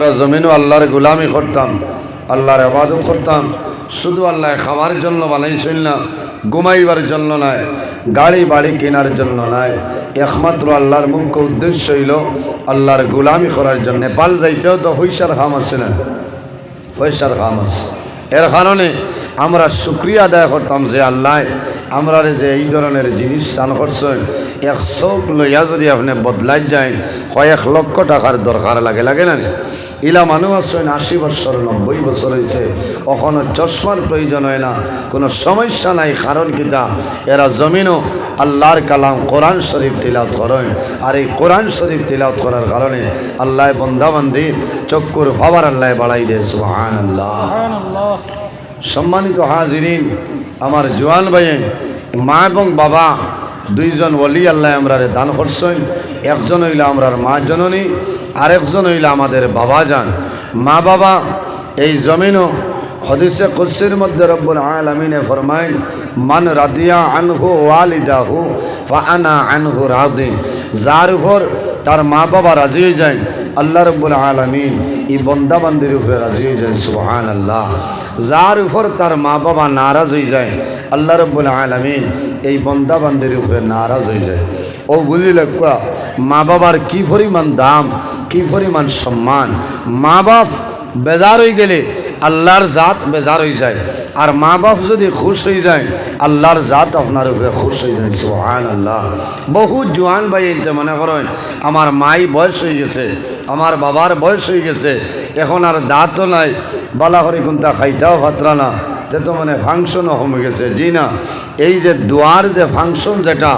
আমরা জমিনও আল্লাহর গুলামি করতাম, আল্লাহর আবাদত করতাম। শুধু আল্লাহ খাওয়ার জন্য বানাইছিল না, ঘুমাইবার জন্য নয় গাড়ি বাড়ি কেনার জন্য নয় একমাত্র আল্লাহর মুখ্য উদ্দেশ্য হইল আল্লাহর গুলামি করার জন্য। নেপাল যাইতেও তো হইসার খাম আছে না? পয়সার খাম আছে। এর কারণে আমরা শুক্রিয়া আদায় করতাম যে আল্লাহ আমরা যে এই ধরনের জিনিস দান করছেন, এক চোখ লইয়া যদি আপনি বদলাই যায় কয়েক লক্ষ টাকার দরকার লাগে লাগে না? ইলা মানুষ আছেন আশি বছর নব্বই বছর হয়েছে। কখনো চশমার প্রয়োজন হয় না কোনো সমস্যা নাই কারণ কিতা এরা জমিনও আল্লাহর কালাম কোরআন শরীফ তিলাত করেন। আর এই কোরআন শরীফ তিলাত করার কারণে আল্লাহ বন্দাবন্দি চক্কুর ভাবার আল্লাহ বাড়াই দেয় সুহান আল্লাহ সম্মানিত হাজিরিন আমার জোয়ান ভাইয়েন মা এবং বাবা দুইজন ওলি আল্লাহ আমরা দান করছেন। একজন হইল আমরার মা জননী, আরেকজন হইল আমাদের বাবা যান মা বাবা এই জমিনও হদিসে কুলসির মধ্যে রব্বুল আলমিনে ফরমাইন, মান রাদিয়া আনহু ওয়ালিদাহু ফাআনা আনহু রাদিন। যার উপর তার মা বাবা রাজি হয়ে যায়, আল্লাহ রব্বুল আলমিন এই বন্দাবান্দির উপরে রাজি হয়ে যায় সুহান আল্লাহ যার উপর তার মা বাবা নারাজ হয়ে যায় আল্লাহ রব্বুল আলমিন এই বন্দাবান্দির উপরে নারাজ হয়ে যায়। ও বুঝিলে মা বাবার কি পরিমাণ দাম, কি পরিমাণ সম্মান? মা বাপ বেজার হয়ে গেলে আল্লাহর জাত বেজার হয়ে যায়। আর মা বাপ যদি খুশ হয়ে যায়, আল্লাহর জাত আপনার উপরে খুশ হয়ে যায়। সোহান আল্লাহ বহু জোয়ান ভাই এইটা মনে করেন, আমার মাই বয়স হয়ে গেছে, আমার বাবার বয়স হয়ে গেছে, এখন আর দাঁতও নাই, বালা করে কোনটা খাইতাও ভাতরা না, তে তো মানে ফাংশনও কমে গেছে। জি না, এই যে দোয়ার যে ফাংশন যেটা,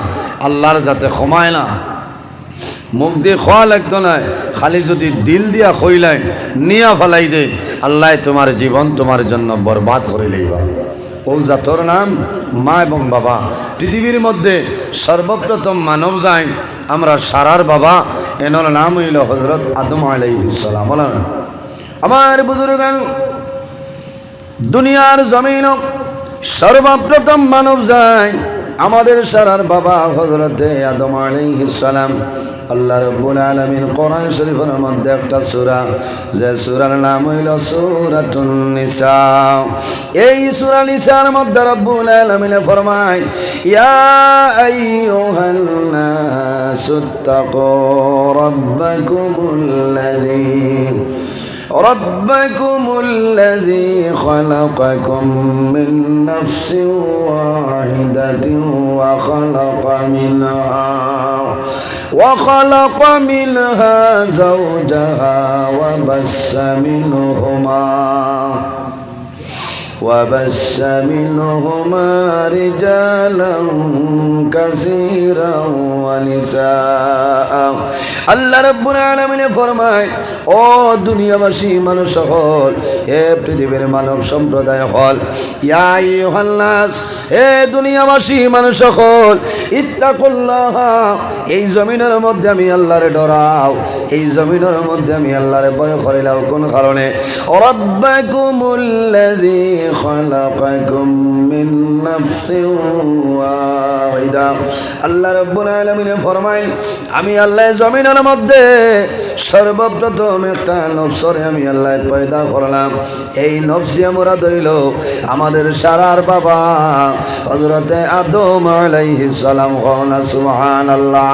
আল্লাহর যাতে কমায় না মুখ দিয়ে খোয়া লাগতো না খালি যদি দিল দিয়া খইলাই নিয়া ফেলাই দে। আল্লাহ তোমার জীবন তোমার জন্য বরবাদ করে লইবা। ও জাতর নাম মা এবং বাবা। পৃথিবীর মধ্যে সর্বপ্রথম মানব যায় আমরা সারার বাবা এনার নাম হইল হজরত আদম আলাইসালাম আমার বুজুর্গান দুনিয়ার জমিন সর্বপ্রথম মানব যায় আমাদের সারার বাবা হজরতে আদম আলাইহিসালাম আল্লাহ রব্বুল আলমিন কোরআন শরীফের মধ্যে একটা সূরা, যে সূরার নাম হইল সূরাতুন নিসা। এই সূরা নিসার মধ্যে রব্বুল আলমিনে ফরমায়, ইয়া আইয়ুহান নাসু তাকু রাব্বাকুমুল্লাযী। ربكم الذي خلقكم من نفس واحدة وخلق منها وخلق منها زوجها وبس منهما وبس منهما رجالا كثيرا ونساء আল্লাহ রব্বুল আলামিনে ফরমায় ও দুনিয়াবাসী মানুষ হল হে পৃথিবীর মানব সম্প্রদায় হল ইয়া আইয়ুহান নাস হে দুনিয়াবাসী মানুষ হল ইত্তাকুল্লাহ এই জমিনের মধ্যে আমি আল্লাহরে ডরাও এই জমিনের মধ্যে আমি আল্লাহরে ভয় করিলাম কোন কারণে রব্বাকুমুল্লাযী খালাকাকুম মিন নাফসিন ওয়াহিদা আল্লাহ রাব্বুল আলামিন ফরমায়, আমি আল্লাহ জমিনের মধ্যে সর্বপ্রথম একটা নফসরে আমি আল্লাহ পয়দা করলাম। এই নফস দিয়ে মোরা দইল আমাদের সারার বাবা হজরতে আদম আলাইহিস সালাম কওনা সুবহানাল্লাহ।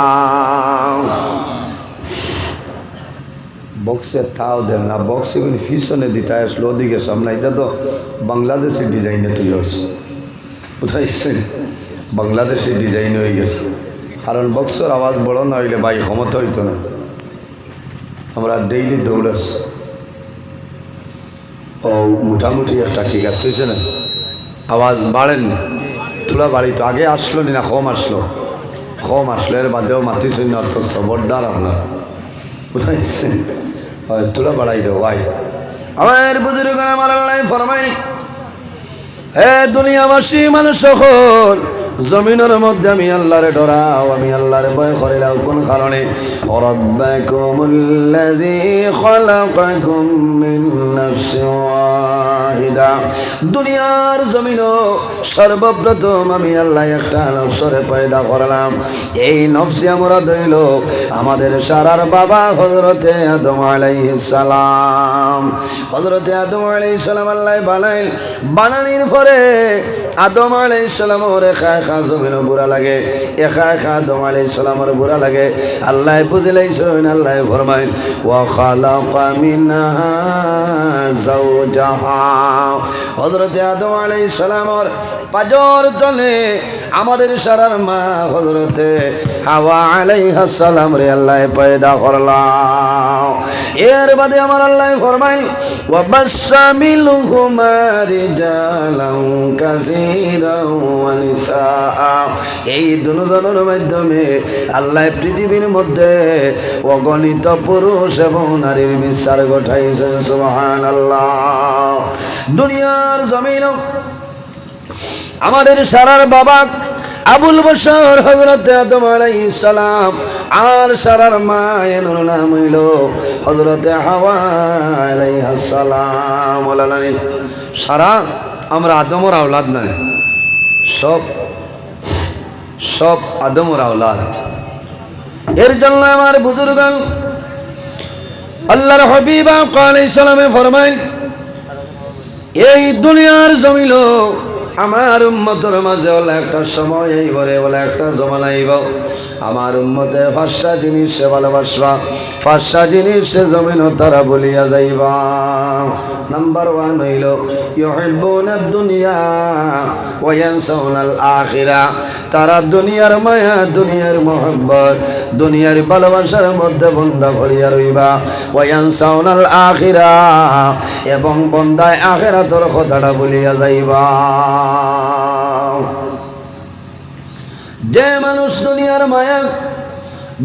বক্সে তাও দেন না। বক্স এগুলি পিছনে দিতে আসলো ওদিকে সামনে এটা তো বাংলাদেশি ডিজাইনে তুই আসছো বুঝাইছেন? বাংলাদেশি ডিজাইন হয়ে গেছে। কারণ বক্সর আওয়াজ বড় না হইলে বাই ক্ষমতা হইতো না। আমরা ডেইলি দৌড়াস ও, মোটামুটি একটা ঠিক আছে হয়েছে না? আওয়াজ বাড়েন তোলা বাড়ি তো আগে আসলো না কম আসলো। কম আসলো এর বাদেও মাতিছেন না, অত সবরদার আপনার। হয় তোলা বাড়াই দেব ভাই। আমার বুজুর্গ আমার আল্লাহ ফরমাই হে দুনিয়াবাসী মানুষ সকল জমিনের মধ্যে আমি আল্লাহরে ডরাও, আমি আল্লাহরে ভয় করিলাম। কোন কারণে? দুনিয়ার জমিন সর্বপ্রথম আমি আল্লাহ একটা নফসরে পয়দা করলাম। এই নফসি আমরা দইল আমাদের সারার বাবা হজরতে আদম সালাম। হজরতে আদম আলাইহিস সালাম আল্লাহ বানাইল বানানির পরে আদম আলাইহিস সালাম ওর একা একা জমিন বুড়া লাগে একা একা আলাইহিস সালামের বুড়া লাগে। আল্লাহ বুঝলাইছেন আল্লাহ ফরমাইন, ওয়া খালাকা আদম আলাইহিস সালামের পাজর তলে আমাদের সারার মা হযরতে হাওয়া আলাইহিস সালাম রে আল্লাহ পয়দা করলাম। এর বাদে আমার আল্লাহ ফরমাই ওয়া বাসামিল রিজালান কাসীরান ওয়া নিসা। এই দুজনের মাধ্যমে আল্লাহ পৃথিবীর মধ্যে অগণিত পুরুষ এবং নারীর বিস্তার ঘটাইছেন সুবহান আল্লাহ দুনিয়ার জমিন, আমাদের সারার বাবা আবুল বসর হজরত আদম সালাম আর সারার মা এর নাম হইল হজরত সারা আমরা আদমর আওলাদ নাই সব সব আদমর আওলাদ। এর জন্য আমার বুজুর্গ আল্লাহর হবিবা কালামে ফরমাইল এই দুনিয়ার জমিল আমার উম্মতের মাঝে বলে একটা সময় এইবারে বলে একটা জমা আইব আমার উম্মতে পাঁচটা জিনিস সে ভালোবাসবা পাঁচটা জিনিস সে জমিন তারা বলিয়া যাইবা। নাম্বার ওয়ান হইল, ইউহিব্বুনা দুনিয়া ওয়া ইয়ানসাউনাল আখিরা তারা দুনিয়ার মায়া, দুনিয়ার মোহব্বত, দুনিয়ার ভালোবাসার মধ্যে বন্ধা ভরিয়া রইবা। ওয়া ইয়ানসাউনাল আখিরা এবং বন্দায় আখিরাতর কথাটা বলিয়া যাইবা। যে মানুষ দুনিয়ার মায়া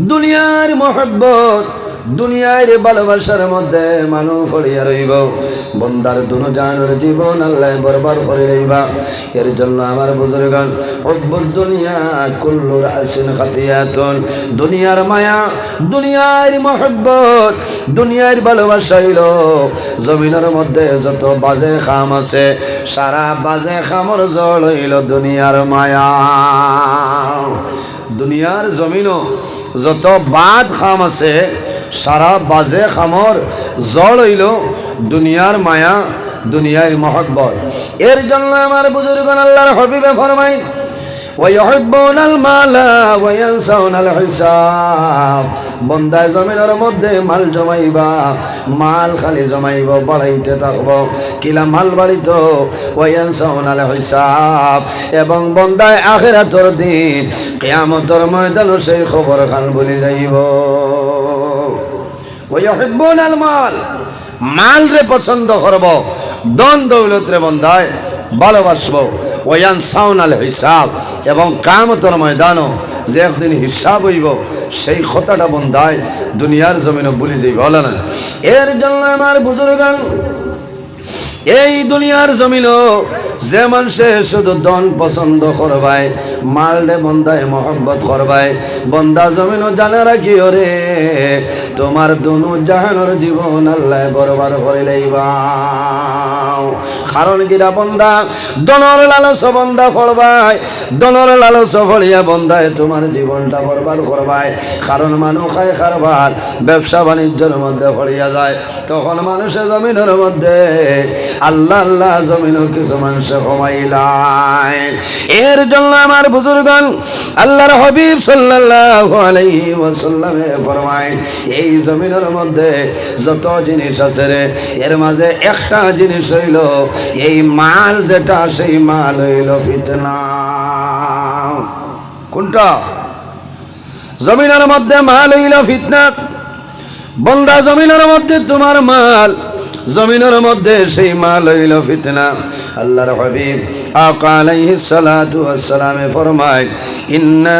দুনিয়ার মোহব্বত দুনিয়ার ভালোবাসার মধ্যে মানুষ ফড়িয়া রইব বন্দার দুনো জানোর জীবন আল্লাহ বরবার করে লইবা। এর জন্য আমার বুজুর্গান হব্বুদ দুনিয়া কুল্লুর আসিন খাতিয়াতুন। দুনিয়ার মায়া, দুনিয়ার মহব্বত, দুনিয়ার ভালোবাসা হইল। জমিনের মধ্যে যত বাজে খাম আছে, সারা বাজে খামর জল হইল দুনিয়ার মায়া। দুনিয়ার জমিনও যত বাদ খাম আছে, সারা বাজে খামর জল হইল দুনিয়ার মায়া দুনিয়ার মহব্বত। এর জন্য আমার বুজুর্গ আল্লাহর হবিবে ফরমাই ويحبون المال وينسون الحساب বন্দায় জমিনের মধ্যে মাল জমাইবা মাল খালি জমাইব বাড়াইতে থাকব কিলা মাল বাড়িত ওয়ানসাউন আল হিসাব এবং বন্দায় আখেরাতর দিন কিয়ামতর ময়দান সেই খবর খান বলি যাইব ওয়াহিব্বুন আল মাল মাল রে পছন্দ করব দন দৌলত রে বন্ধায় ভালোবাসবো। ওয়ান সাউন আল হিসাব। এবং কামতর ময়দানও যে একদিন হিসাব হইব, সেই কথাটা বন্ধায় দুনিয়ার জমিনে বলি যাইব বলে না? এর জন্য আমার বুজুর্গ এই দুনিয়ার জমিন যে মানুষে শুধু দন পছন্দ করবায় মালডে বন্দায় মহব্বত করবায়, বন্দা জমিন জানা রাখি ওরে, তোমার দুনু জাহানোর জীবন আল্লাহ বরবার করে লইবা কারণ কিরা বন্দা? দনর লালস বন্দা ফড়বায় দনর লালস ফড়িয়া বন্দায় তোমার জীবনটা বরবার করবায়। কারণ মানুষ খায় খারবার, ব্যবসা বাণিজ্যের মধ্যে ফড়িয়া যায়। তখন মানুষের জমিনের মধ্যে আল্লাহ আল্লাহ জমিন কিছু মানুষ কমাইলাই এর জন্য আমার বুজুর্গন আল্লাহর হবিব সাল্লাল্লাহু আলাইহি ওয়াসাল্লামে ফরমায়, এই জমিনের মধ্যে যত জিনিস আছে রে, এর মাঝে একটা জিনিস হইল এই মাল যেটা, সেই মাল হইল ফিতনা। কোনটা? জমিনের মধ্যে মাল হইল ফিতনা। বন্দা জমিনের মধ্যে তোমার মাল। জমিনের মধ্যে সেই মাল হইল ফিতনা। আল্লাহর হাবিব আকা আলাইহিস সালাতু ওয়াসসালামে ফরমায়, ইন্না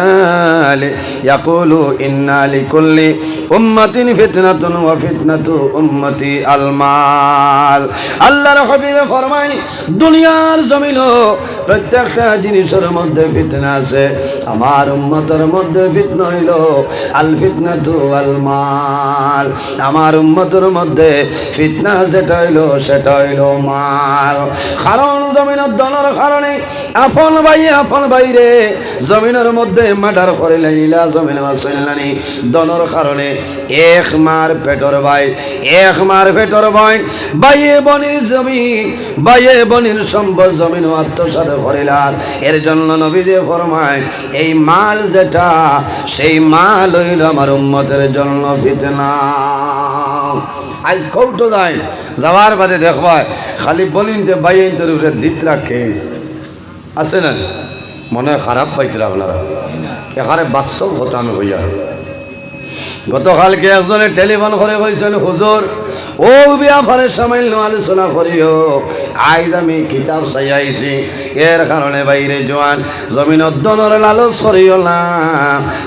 লি ইয়াকুলু, ইন্না লিকুল্লি উম্মাতিন ফিতনাতুন ওয়া ফিতনাতু উম্মতি আল মাল আল্লাহর হাবিবে ফরমায়, দুনিয়ার জমিন প্রত্যেকটা জিনিসের মধ্যে ফিতনা আছে। আমার উম্মতের মধ্যে ফিতনা হইল আল ফিতনাতু আল মাল আমার উম্মতের মধ্যে ফিতনা যেটা হইল সেটা হইল মাল। কারণ জমিনের দনের কারণে আপন ভাই, আপন বাইরে জমিনের মধ্যে মার্ডার করে লাইলা জমিন মাসলানি দনের কারণে এক মার পেটর ভাই, এক মার পেটর ভাই বাইয়ে বনির জমি বাইয়ে বনির সম্পদ জমিন আত্মসাত করিলার। এর জন্য নবীজি ফরমায়, এই মাল যেটা, সেই মাল হইল আমার উম্মতের জন্য ফিতনা। আজ কৌটো যায় যাওয়ার বাদে দেখবায় খালি বলিন যে বাইন তোর উপরে দিত রাখে আছে না? মনে খারাপ পাইতরা আপনারা। এখানে বাস্তব আমি হইয়া গতকালকে একজনে টেলিফোন করে কইছেন, হুজুর ও বিয়া ফারে সামান্য আলোচনা করিও। আইজ আমি কিতাব চাই আইছি। এর কারণে বাইরে জোয়ান জমিনত দনর লালচ করিও না।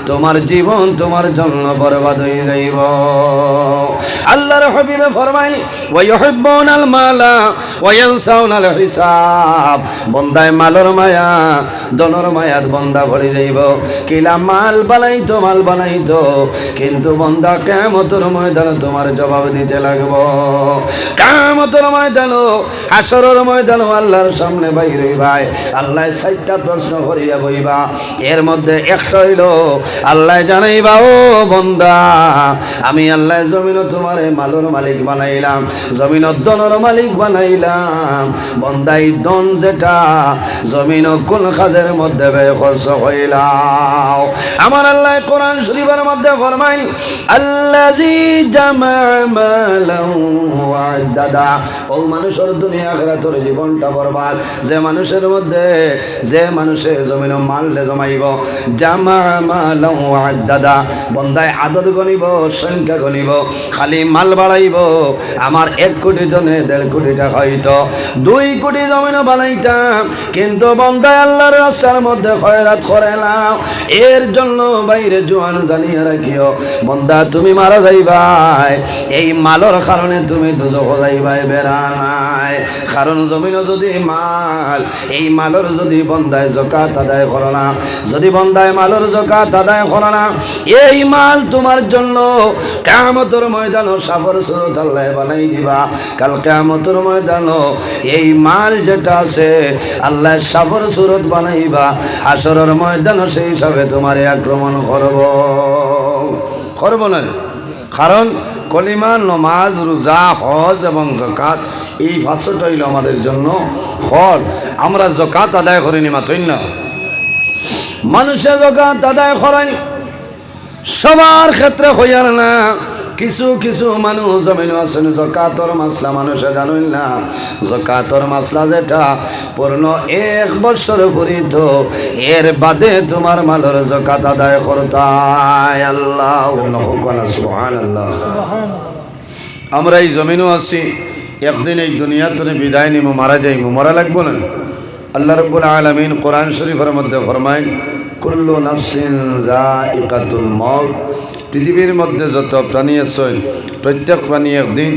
তোমার জীবন তোমার জন্য বরবাদ হয়ে যাইব। আল্লাহর হবিবে ফরমাই ওয়াইহিব্বুন আল মালা ওয়ায়ানসাউন আল হিসাব। বন্দায় মালর মায়া দনর মায়াত বন্দা ভরে যাইব। কিলা মাল বানাইতো মাল বানাইতো, কিন্তু বন্দা কেমতর ময়দান তোমার জবাব দিতে লাগব। কেমতর ময়দান হাসরের ময়দান, আল্লাহর সামনে বাইরে ভাই। আল্লাহ সাইটটা প্রশ্ন করিয়া বইবা। এর মধ্যে একটা হইল, আল্লাহ জানাইবা, ও বন্দা, আমি আল্লাহ জমিন তোমার মালর মালিক বানাইলাম জমিন দনের মালিক বানাইলাম। বন্দাই দন যেটা জমিন কোন কাজের মধ্যে ব্যয় খরচ হইলাম আমার আল্লাহ কোরআন শরীফের মধ্যে ফরমাই আল্লাজি জামা মালাহু ওয়াদাদা ও মানুষের দুনিয়া জীবনটা বরবাদ। যে মানুষের মধ্যে, যে মানুষে জমিন জমাইব, জামা মালাহু ওয়াদাদা বন্দায় আদত গনিব সংখ্যা গনিব খালি মাল বাড়াইব। আমার এক কোটি জনে দেড় কোটি টাকা হইতো। দুই কোটি জমিন বানাইতাম, কিন্তু বন্দায় আল্লাহর রাস্তার মধ্যে খয়রাত করেলাম এর জন্য বাইরে জোয়ান জানিয়ে রাখিও। বন্দা, তুমি মারা যাইবাই। এই মালর কারণে তুমি দুজক যাইবাই বেড়া নাই। কারণ জমিন যদি মাল, এই মালর যদি বন্দায় জকাত আদায় করো না। যদি বন্দায় মালর জকাত আদায় করো না, এই মাল তোমার জন্য কামতর ময়দান সাফর সুরত আল্লাহ বানাই দিবা। কাল কামতর ময়দান এই মাল যেটা আছে আল্লাহ সাফর সুরত বানাইবা। হাসরের ময়দান সেই হিসাবে তোমারে আক্রমণ করব। করব না কারণ কলিমা, নমাজ, রোজা, হজ এবং জকাত এই ভাষাটা হইল আমাদের জন্য হল আমরা জকাত আদায় করিনি মাত্রই। না মানুষের জকাত আদায় করাই সবার ক্ষেত্রে হইয়ার না। কিছু কিছু মানুষ জমিন আছেন জকাতর মাসলা মানুষে জানুন না। জকাতর মাসলা যেটা পূর্ণ এক বছর পরিত এর বাদে তোমার মালর জকাত আদায় করতায় আল্লাহ। সুহান আল্লাহ আমরা এই জমিনও আছি একদিন এই দুনিয়াতে বিদায় নিমো মারা যাইমো মরা লাগবো না? আল্লাহ রব্বুল আলমিন কোরআন শরীফের মধ্যে ফরমাইন কুল্লু নাফসিন যা ইকাতুল মত পৃথিবীর মধ্যে যত প্রাণী আছে, প্রত্যেক প্রাণী একদিন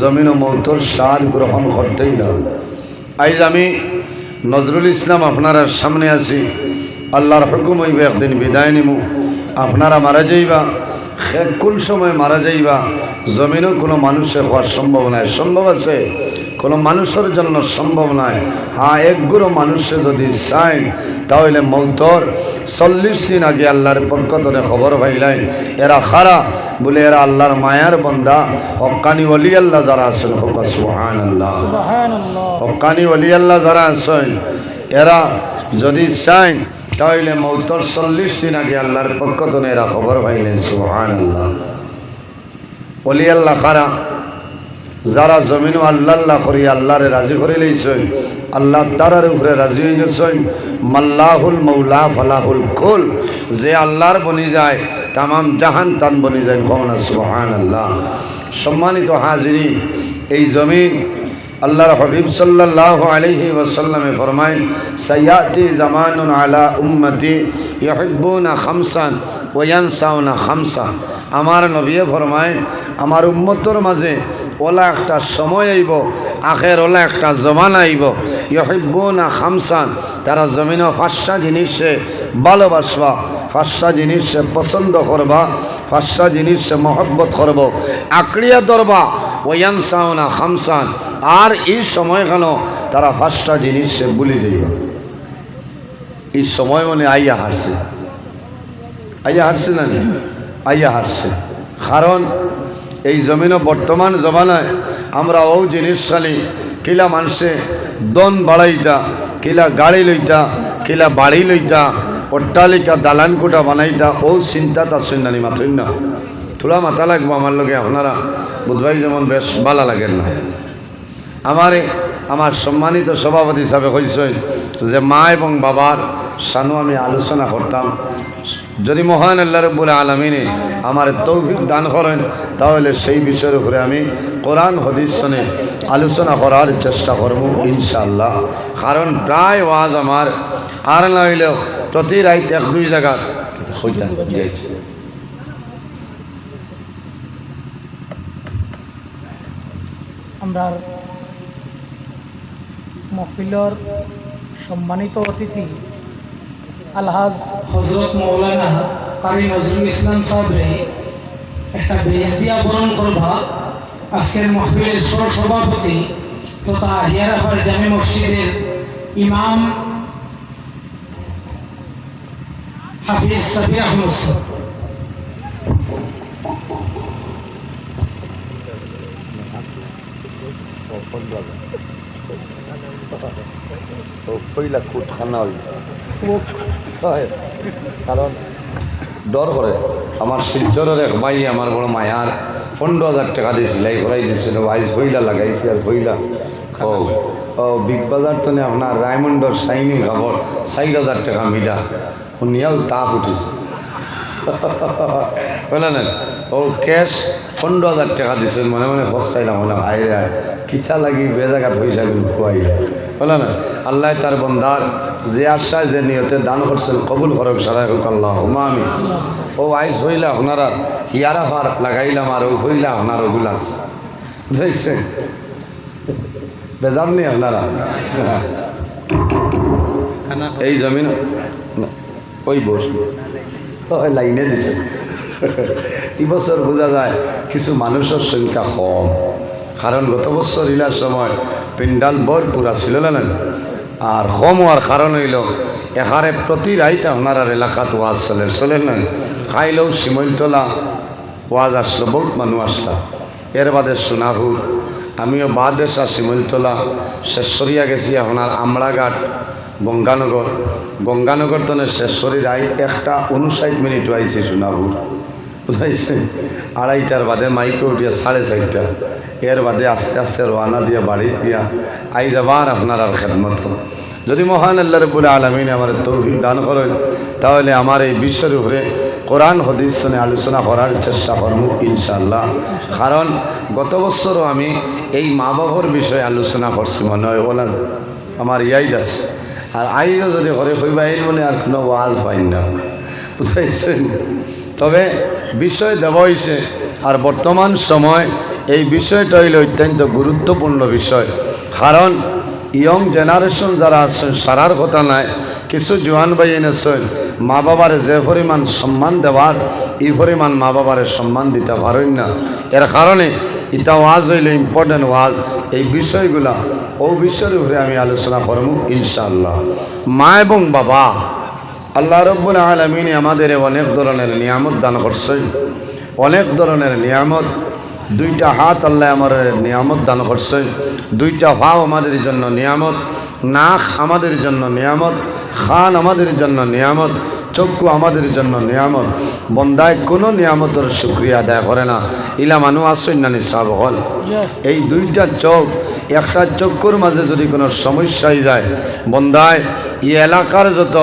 জমিন মৌতর সার গ্রহণ করতেই হবে। আইজ আমি নজরুল ইসলাম আপনারা সামনে আছি। আল্লাহর হুকুম হইবে, একদিন বিদায় নিমু। আপনারা মারা যাইবা। কোন সময় মারা যাইবা? জমিনও কোনো মানুষের হওয়ার সম্ভব নাই। সম্ভব আছে? কোনো মানুষের জন্য সম্ভব নয় হ্যাঁ একগুলো মানুষে যদি চায় তাহলে মৌতর চল্লিশ দিন আগে আল্লাহর পক্ষ থেকে খবর পাইলাই এরা খারা। বলে এরা আল্লাহর মায়ার বন্দা। হকানি অলি আল্লাহ যারা আছেন হকা সুহান আল্লাহ হকানি অলি আল্লাহ যারা আছেন এরা যদি চায় তাহলে মৌতর চল্লিশ দিন আগে আল্লাহর পক্ষ থেকে এরা খবর পাইলেন সুহান আল্লাহ অলি আল্লাহ খারা, যারা জমিন আল্লাহ করি, আল্লাহরে রাজি করে লইছেন, আল্লাহ তারার উপরে রাজি হয়ে গেছেন। মাল্লাহুল মৌলা ফালাহুল কুল, যে আল্লাহর বনি যায়, তামাম জাহান তান বনি যায় কমনা সুহান আল্লাহ সম্মানিত হাজিরি এই জমিন আল্লাহর হবিব সাল্লাহ আলহি ওসাল্লামে ফরমাইন সৈয়াতি জামানুন আলা উম্মতি ইহিব্বুনা খামসান ওয়ানসাউনা খামসা। আমার নবিয়ে ফরমাইন আমার উম্মতর মাঝে ওলা একটা সময় আইব, আখের ওলা একটা জমান আইব। ইহিব্বুনা খামসান, তারা জমিন পাঁচটা জিনিসে ভালোবাসবা পাঁচটা জিনিসে পছন্দ করবা পাঁচটা জিনিসে মহব্বত করব। আঁকড়িয়া ধরবা ওয়ান খামসান। আর এই সময়খান তারা পাঁচটা জিনিস সে ভুলে যাইব। এই সময় মানে আইয়া হারছে। আইয়া হারছে না আইয়া হারছে। কারণ এই জমিন বর্তমান জমানায় আমরা ও জিনিস খালি, কিলা মানুষে দন বাড়াইতা, কিলা গাড়ি লইতা, কিলা বাড়ি লইতা, অট্টালিকা দালান কোটা বানাইতা, ও চিন্তা তা সৈন্যানি মাথই না। থোড়া মাথা লাগবো আমার লগে, আপনারা বুধবাই যেমন বেশ ভালো লাগেন না। আমারে, আমার সম্মানিত সভাপতি হিসাবে কইছেন যে মা এবং বাবার সানু আমি আলোচনা করতাম। যদি মহান আল্লাহ রব্বুল আলমিনে আমার তৌফিক দান করেন, তাহলে সেই বিষয়ের উপরে আমি কোরআন হদিসনে আলোচনা করার চেষ্টা করব ইনশাল্লাহ কারণ প্রায় ওয়াজ আমার, আর না হইলেও প্রতি রাইত এক দুই জায়গা হইতাম যাইছে আমরা মহফিলর সম্মানিত অতিথি, আলহাজ হজরত মৌলানা কারি নজরুল ইসলাম সাহেবরে একটা বেশ দিয়া বরণ করবা। আজকের মহফিলের সভাপতি তথা হিয়ারাফার জামে মসজিদের ইমাম হাফিজ সাবির আহমদ পইলা খুব ঠান্ডা হই কারণ ডর করে। আমার শিলচরের এক ভাই, আমার বড় মায়ার, পনেরো হাজার টাকা দিয়ে সিলাই করাই দিছিল ভাই ফইলা লাগাইছি আর ফইলা। ও ও, বিগ বাজার তো আপনার রায়মন্ডর শাইনিং কাপড়, চার হাজার টাকা মিডা। শুনিয়াও তাপ উঠিছে। বুঝলেন? ও, ক্যাশ পনেরো হাজার টাকা দিছিল মনে মনে হস্তাইলাম মনে হাই রে কিছা লাগি বেজাগাত পয়সা গুলো খুয়াই। না, আল্লাহ তার বন্দার যে আশায়, যে নিয়তে দান করছেন, কবুল করক, সারাই হোক আল্লাহ আমি ও আইস হইলা আপনারা হিয়ারা ফার লাগাইলাম আর হইলা আপনার ওগুলা বুঝাইছেন বেজার নেই আপনারা এই জমিন ওই বস লাইনে দিছে। এই বছর বোঝা যায় কিছু মানুষের সংখ্যা কম। কারণ গত বছর ইলার সময় পেন্ডাল ভরপুর ছিল না আর কম হওয়ার কারণ হইল এখানে প্রতি রাইতে আপনার এলাকাত ওয়াজ চলে চলে না খাইলেও শিমলতলা ওয়াজ আসলো, বহুত মানুষ আসলো। এর বাদে সোনাভুর আমিও বাদেশ শিমলতলা শেষ করিয়া গেছি আপনার আমড়াঘাট গঙ্গানগর। গঙ্গানগর তো শেষ করি রাইত একটা উনষাট মিনিট আইছি সোনাভুর বুঝাইছে? আড়াইটার বাদে মাইকে উঠিয়া সাড়ে চারটা। এর বাদে আস্তে আস্তে রওনা দিয়ে বাড়ি গিয়া আই যাবার আপনার আর খেদমত। যদি মহান আল্লাহ রবুল আলমিন আমার তৌফিক দান করেন, তাহলে আমার এই বিশ্বের উপরে কোরআন, হদিস নিয়ে আলোচনা করার চেষ্টা করব ইনশাল্লাহ কারণ গত বছরও আমি এই মা বাবার বিষয়ে আলোচনা করছি, মনে হয় বলেন আমার ইয়াইদ আছে। আর আইও যদি ঘরে কইবাইল বলে আর কোনো ওয়াজ পাই না। বুঝাইছেন? তবে বিষয় দেওয়া হয়েছে আর বর্তমান সময় এই বিষয়টা হইল অত্যন্ত গুরুত্বপূর্ণ বিষয়। কারণ ইয়ং জেনারেশন যারা আছেন, সারার কথা নাই, কিছু জোয়ান ভাই এনেছেন, মা বাবার যে পরিমাণ সম্মান দেওয়ার, এই পরিমাণ মা বাবার সম্মান দিতে পারেন না। এর কারণে ইটা ওয়াজ হইলে ইম্পর্টেন্ট ওয়াজ। এই বিষয়গুলা ও বিষয়ের উপরে আমি আলোচনা করব ইনশাআল্লাহ। মা এবং বাবা, আল্লাহ রব্বুল আলমিনে আমাদের অনেক ধরনের নিয়ামত দান করছেন। অনেক ধরনের নিয়ামত। দুইটা হাত আল্লাহ আমার নিয়ামত দান করছে দুইটা ভাও আমাদের জন্য নিয়ামত। নাক আমাদের জন্য নিয়ামত। খান আমাদের জন্য নিয়ামত। চক্ষু আমাদের জন্য নিয়ামত। বন্দায় কোনো নিয়ামতের শুক্রিয়া আদায় করে না। ইলা মানুষ আসছেন না নিঃসাব হল। এই দুইটা চোখ, একটা চক্ষুর মাঝে যদি কোনো সমস্যাই যায়, বন্দায় এই এলাকার যত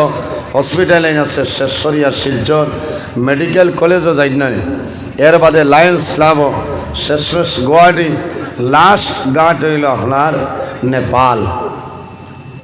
হসপিটাল আছে, শেষরিয়া, শিলচর মেডিকেল কলেজও যাই নাই, এর বাদে লায়ন্স ক্লাবও শেষ গুয়াহাটি লাস্ট ঘাট হইল আপনার নেপাল।